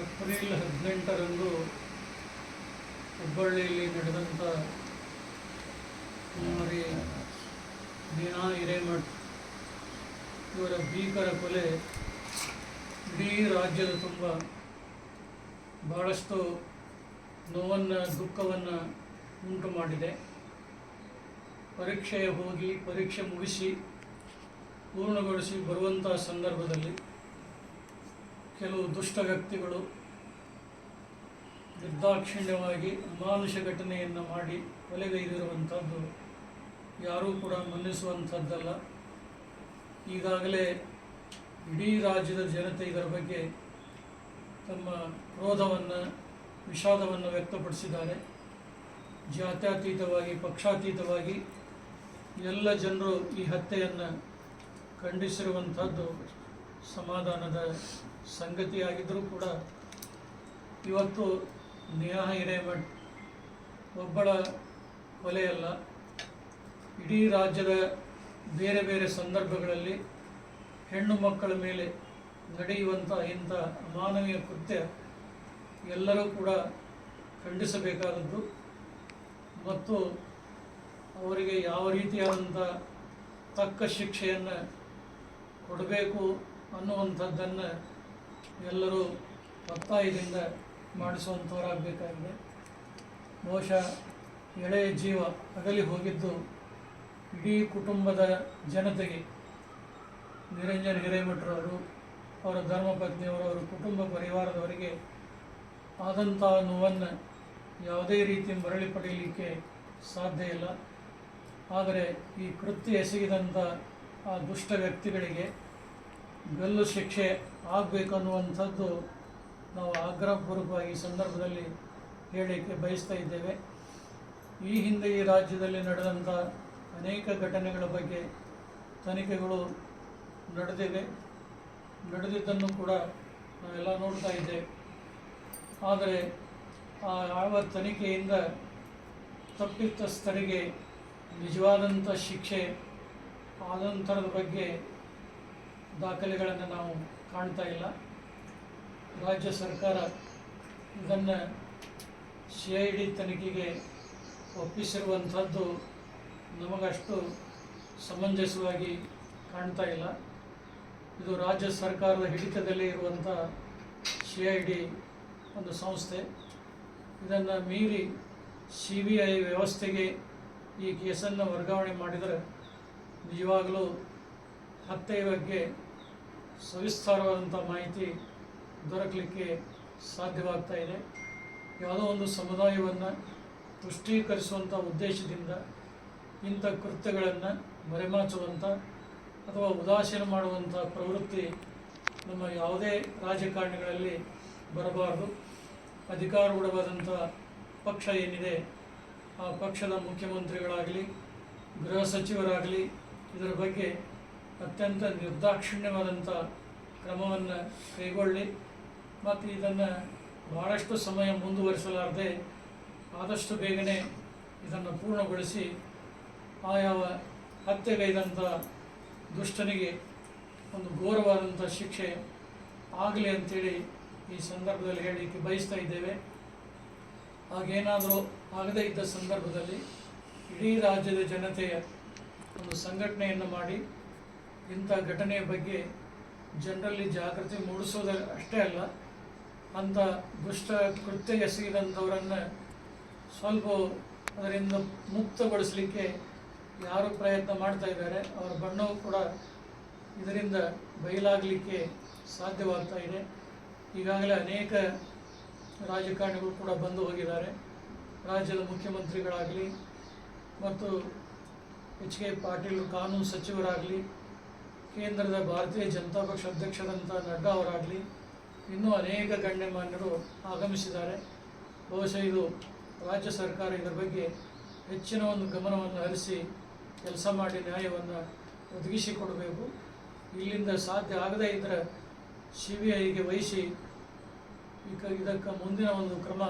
April ಹದಿನೆಂಟರಂದು ಹುಬ್ಬಳ್ಳಿಯಲ್ಲಿ ನಡೆದಂಥ ಕುಮಾರಿ ದೀನಾ ಹಿರೇಮಠ್, ಇವರ ಭೀಕರ ಕೊಲೆ ಇಡೀ ರಾಜ್ಯದ ತುಂಬ. ಬಹಳಷ್ಟು ನೋವನ್ನು, ದುಃಖವನ್ನು ಉಂಟು ಮಾಡಿದೆ. ಪರೀಕ್ಷೆ ಹೋಗಿ, ಪರೀಕ್ಷೆ ಮುಗಿಸಿ, ಪೂರ್ಣಗೊಳಿಸಿ ಬರುವಂಥ ಸಂದರ್ಭದಲ್ಲಿ ಕೆಲವು ದುಷ್ಟ ವ್ಯಕ್ತಿಗಳು ನಿರ್ದಾಕ್ಷಿಣ್ಯವಾಗಿ ಅಮಾನುಷ ಘಟನೆಯನ್ನು ಮಾಡಿ ಕೊಲೆಗೈದಿರುವಂಥದ್ದು ಯಾರೂ ಕೂಡ ಮನ್ನಿಸುವಂಥದ್ದಲ್ಲ ಈಗಾಗಲೇ ಇಡೀ ರಾಜ್ಯದ ಜನತೆ ಇದರ ಬಗ್ಗೆ ತಮ್ಮ ಕ್ರೋಧವನ್ನು, ವಿಷಾದವನ್ನು ವ್ಯಕ್ತಪಡಿಸಿದ್ದಾರೆ. ಜಾತ್ಯತೀತವಾಗಿ, ಪಕ್ಷಾತೀತವಾಗಿ ಎಲ್ಲ ಜನರು ಈ ಹತ್ಯೆಯನ್ನು ಖಂಡಿಸಿರುವಂಥದ್ದು ಸಮಾಧಾನದ ಸಂಗತಿಯಾಗಿದ್ದರೂ ಕೂಡ ಇವತ್ತು ನೇಹ ಹಿರೇಮಠ್ ಒಬ್ಬಳ ಕೊಲೆಯಲ್ಲ. ಇಡೀ ರಾಜ್ಯದ ಬೇರೆ ಬೇರೆ ಸಂದರ್ಭಗಳಲ್ಲಿ ಹೆಣ್ಣು ಮಕ್ಕಳ ಮೇಲೆ ನಡೆಯುವಂಥ ಇಂಥ ಅಮಾನವೀಯ ಕೃತ್ಯ ಎಲ್ಲರೂ ಕೂಡ ಖಂಡಿಸಬೇಕಾದದ್ದು. ಮತ್ತು ಅವರಿಗೆ ಯಾವ ರೀತಿಯಾದಂಥ ತಕ್ಕ ಶಿಕ್ಷೆಯನ್ನು ಕೊಡಬೇಕು ಅನ್ನುವಂಥದ್ದನ್ನು ಎಲ್ಲರೂ ಒತ್ತಾಯದಿಂದ ಮಾಡಿಸುವಂಥವರಾಗಬೇಕಾಗಿದೆ. ಬಹುಶಃ ಎಳೆಯ ಜೀವ ಅಗಲಿ ಹೋಗಿದ್ದು ಇಡೀ ಕುಟುಂಬದ ಜನತೆಗೆ ನಿರಂಜನ್ ಹಿರೇಮಠರವರು ಅವರ ಧರ್ಮಪತ್ನಿಯವರು, ಅವರ ಕುಟುಂಬ ಪರಿವಾರದವರಿಗೆ ಆದಂಥ ನೋವನ್ನು ಯಾವುದೇ ರೀತಿ ಮರಳಿ ಪಡೆಯಲಿಕ್ಕೆ ಸಾಧ್ಯ ಇಲ್ಲ. ಆದರೆ ಈ ಕೃತ್ಯ ಎಸಗಿದಂಥ ಆ ದುಷ್ಟ ವ್ಯಕ್ತಿಗಳಿಗೆ ಗಲ್ಲು ಶಿಕ್ಷೆ ಆಗಬೇಕು ಅನ್ನುವಂಥದ್ದು ನಾವು ಆಗ್ರಹಪೂರ್ವಕವಾಗಿ ಈ ಸಂದರ್ಭದಲ್ಲಿ ಹೇಳಲಿಕ್ಕೆ ಬಯಸ್ತಾ ಇದ್ದೇವೆ. ಈ ಹಿಂದೆ ಈ ರಾಜ್ಯದಲ್ಲಿ ನಡೆದಂಥ ಅನೇಕ ಘಟನೆಗಳ ಬಗ್ಗೆ ತನಿಖೆಗಳು ನಡೆದಿವೆ. ನಡೆದಿದ್ದನ್ನು ಕೂಡ ನಾವೆಲ್ಲ ನೋಡ್ತಾ ಇದ್ದೇವೆ. ಆದರೆ ಆ ಯಾವ ತನಿಖೆಯಿಂದ ತಪ್ಪಿತಸ್ಥರಿಗೆ ನಿಜವಾದಂಥ ಶಿಕ್ಷೆ ಆದಂಥರದ ಬಗ್ಗೆ ದಾಖಲೆಗಳನ್ನು ನಾವು ಕಾಣ್ತಾ ಇಲ್ಲ. ರಾಜ್ಯ ಸರ್ಕಾರ ಇದನ್ನು ಸಿ ಐ ಡಿ ತನಿಖೆಗೆ ಒಪ್ಪಿಸಿರುವಂಥದ್ದು ನಮಗಷ್ಟು ಸಮಂಜಸವಾಗಿ ಕಾಣ್ತಾ ಇಲ್ಲ. ಇದು ರಾಜ್ಯ ಸರ್ಕಾರದ ಹಿಡಿತದಲ್ಲಿ ಇರುವಂಥ ಸಿ ಐ ಡಿ ಒಂದು ಸಂಸ್ಥೆ. ಇದನ್ನು ಮೀರಿ ಸಿ ಬಿ ಐ ವ್ಯವಸ್ಥೆಗೆ ಈ ಕೇಸನ್ನು ವರ್ಗಾವಣೆ ಮಾಡಿದರೆ ನಿಜವಾಗಲೂ ಹತ್ಯೆಯ ಬಗ್ಗೆ ಸವಿಸ್ತಾರವಾದಂಥ ಮಾಹಿತಿ ದೊರಕಲಿಕ್ಕೆ ಸಾಧ್ಯವಾಗ್ತಾ ಇದೆ. ಯಾವುದೋ ಒಂದು ಸಮುದಾಯವನ್ನು ತುಷ್ಟೀಕರಿಸುವಂಥ ಉದ್ದೇಶದಿಂದ ಇಂಥ ಕೃತ್ಯಗಳನ್ನು ಮರೆಮಾಚುವಂಥ ಅಥವಾ ಉದಾಸೀನ ಮಾಡುವಂಥ ಪ್ರವೃತ್ತಿ ನಮ್ಮ ಯಾವುದೇ ರಾಜಕಾರಣಿಗಳಲ್ಲಿ ಬರಬಾರದು. ಅಧಿಕಾರೂಢವಾದಂಥ ಪಕ್ಷ ಏನಿದೆ, ಆ ಪಕ್ಷದ ಮುಖ್ಯಮಂತ್ರಿಗಳಾಗಲಿ, ಗೃಹ ಸಚಿವರಾಗಲಿ, ಇದರ ಬಗ್ಗೆ ಅತ್ಯಂತ ನಿರ್ದಾಕ್ಷಿಣ್ಯವಾದಂಥ ಕ್ರಮವನ್ನು ಕೈಗೊಳ್ಳಿ ಮತ್ತು ಇದನ್ನು ಭಾಳಷ್ಟು ಸಮಯ ಮುಂದುವರಿಸಲಾರದೆ ಆದಷ್ಟು ಬೇಗನೆ ಇದನ್ನು ಪೂರ್ಣಗೊಳಿಸಿ ಆಯಾವ ಯಾವ ಹತ್ಯೆಗೈದಂಥ ದುಷ್ಟನಿಗೆ ಒಂದು ಘೋರವಾದಂಥ ಶಿಕ್ಷೆ ಆಗಲಿ ಅಂತೇಳಿ ಈ ಸಂದರ್ಭದಲ್ಲಿ ಹೇಳಲಿಕ್ಕೆ ಬಯಸ್ತಾ ಇದ್ದೇವೆ. ಹಾಗೇನಾದರೂ ಆಗದೇ ಇದ್ದ ಸಂದರ್ಭದಲ್ಲಿ ಇಡೀ ರಾಜ್ಯದ ಜನತೆಯ ಒಂದು ಸಂಘಟನೆಯನ್ನು ಮಾಡಿ ಇಂಥ ಘಟನೆಯ ಬಗ್ಗೆ ಜನರಲ್ಲಿ ಜಾಗೃತಿ ಮೂಡಿಸೋದ ಅಷ್ಟೇ ಅಲ್ಲ, ಅಂಥ ದುಷ್ಟ ಕೃತ್ಯ ಎಸಗಿದಂಥವರನ್ನು ಸ್ವಲ್ಪ ಅದರಿಂದ ಮುಕ್ತಗೊಳಿಸಲಿಕ್ಕೆ ಯಾರು ಪ್ರಯತ್ನ ಮಾಡ್ತಾ ಇದ್ದಾರೆ, ಅವರ ಬಣ್ಣವು ಕೂಡ ಇದರಿಂದ ಬಯಲಾಗಲಿಕ್ಕೆ ಸಾಧ್ಯವಾಗ್ತಾ ಇದೆ. ಈಗಾಗಲೇ ಅನೇಕ ರಾಜಕಾರಣಿಗಳು ಕೂಡ ಬಂದು ಹೋಗಿದ್ದಾರೆ. ರಾಜ್ಯದ ಮುಖ್ಯಮಂತ್ರಿಗಳಾಗಲಿ ಮತ್ತು ಎಚ್ ಕೆ ಪಾಟೀಲ್ ಕಾನೂನು ಸಚಿವರಾಗಲಿ ಕೇಂದ್ರದ ಭಾರತೀಯ ಜನತಾ ಪಕ್ಷ ಅಧ್ಯಕ್ಷರಂಥ ನಡ್ಡಾ ಅವರಾಗಲಿ ಇನ್ನೂ ಅನೇಕ ಗಣ್ಯಮಾನ್ಯರು ಆಗಮಿಸಿದ್ದಾರೆ. ಬಹುಶಃ ಇದು ರಾಜ್ಯ ಸರ್ಕಾರ ಇದರ ಬಗ್ಗೆ ಹೆಚ್ಚಿನ ಒಂದು ಗಮನವನ್ನು ಹರಿಸಿ ಕೆಲಸ ಮಾಡಿ ನ್ಯಾಯವನ್ನು ಒದಗಿಸಿಕೊಡಬೇಕು. ಇಲ್ಲಿಂದ ಸಾಧ್ಯ ಆಗದೇ ಇದ್ದರೆ ಸಿ ಬಿ ಐಗೆ ವಹಿಸಿ ಈಗ ಇದಕ್ಕೆ ಮುಂದಿನ ಒಂದು ಕ್ರಮ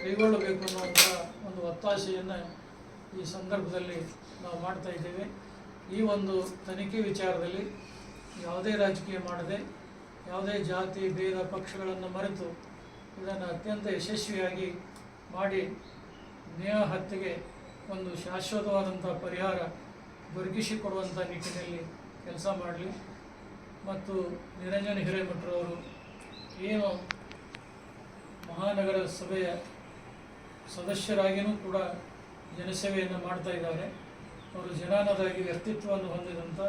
ಕೈಗೊಳ್ಳಬೇಕು ಅನ್ನುವಂಥ ಒಂದು ಒತ್ತಾಸೆಯನ್ನು ಈ ಸಂದರ್ಭದಲ್ಲಿ ನಾವು ಮಾಡ್ತಾ ಇದ್ದೇವೆ. ಈ ಒಂದು ತನಿಖೆ ವಿಚಾರದಲ್ಲಿ ಯಾವುದೇ ರಾಜಕೀಯ ಮಾಡದೆ, ಯಾವುದೇ ಜಾತಿ, ಭೇದ, ಪಕ್ಷಗಳನ್ನು ಮರೆತು ಇದನ್ನು ಅತ್ಯಂತ ಯಶಸ್ವಿಯಾಗಿ ಮಾಡಿ ನೇಹ ಹತ್ಯೆಗೆ ಒಂದು ಶಾಶ್ವತವಾದಂಥ ಪರಿಹಾರ ದೊರಕಿಸಿಕೊಡುವಂಥ ನಿಟ್ಟಿನಲ್ಲಿ ಕೆಲಸ ಮಾಡಲಿ. ಮತ್ತು ನಿರಂಜನ ಹಿರೇಮಠರವರು ಏನು ಮಹಾನಗರ ಸಭೆಯ ಸದಸ್ಯರಾಗಿಯೂ ಕೂಡ ಜನಸೇವೆಯನ್ನು ಮಾಡ್ತಾ ಇದ್ದಾರೆ. ಅವರು ಜನಾನದಾಗಿ ವ್ಯಕ್ತಿತ್ವವನ್ನು ಹೊಂದಿದಂಥ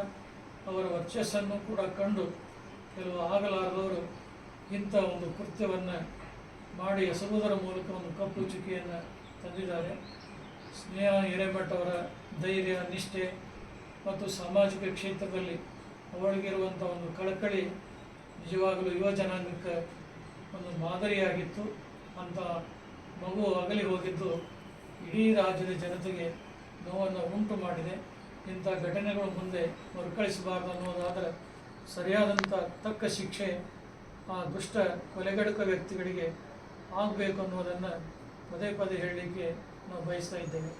ಅವರ ವರ್ಚಸ್ಸನ್ನು ಕೂಡ ಕಂಡು ಕೆಲವು ಆಗಲಾರದವರು ಇಂಥ ಒಂದು ಕೃತ್ಯವನ್ನು ಮಾಡಿ ಎಸಗುವುದರ ಮೂಲಕ ಒಂದು ಕಪ್ಪು ಚುಕ್ಕಿಯನ್ನು ತಂದಿದ್ದಾರೆ. ಸ್ನೇಹ ಹಿರೇಮಠ ಅವರ ಧೈರ್ಯ, ನಿಷ್ಠೆ ಮತ್ತು ಸಾಮಾಜಿಕ ಕ್ಷೇತ್ರದಲ್ಲಿ ಅವಳಿಗಿರುವಂಥ ಒಂದು ಕಳಕಳಿ ನಿಜವಾಗಲೂ ಯುವ ಜನಾಂಗಕ್ಕೆ ಒಂದು ಮಾದರಿಯಾಗಿತ್ತು. ಅಂತ ಮಗು ಅಗಲಿ ಹೋಗಿದ್ದು ಇಡೀ ರಾಜ್ಯದ ಜನತೆಗೆ ನೋವನ್ನು ಉಂಟು ಮಾಡಿದೆ. ಇಂಥ ಘಟನೆಗಳು ಮುಂದೆ ಮರುಕಳಿಸಬಾರ್ದು ಅನ್ನೋದಾದರೆ ಸರಿಯಾದಂಥ ತಕ್ಕ ಶಿಕ್ಷೆ ಆ ದುಷ್ಟ ಕೊಲೆಗಡುಕ ವ್ಯಕ್ತಿಗಳಿಗೆ ಆಗಬೇಕು ಅನ್ನೋದನ್ನು ಪದೇ ಪದೇ ಹೇಳಲಿಕ್ಕೆ ನಾವು ಬಯಸ್ತಾ ಇದ್ದೇವೆ.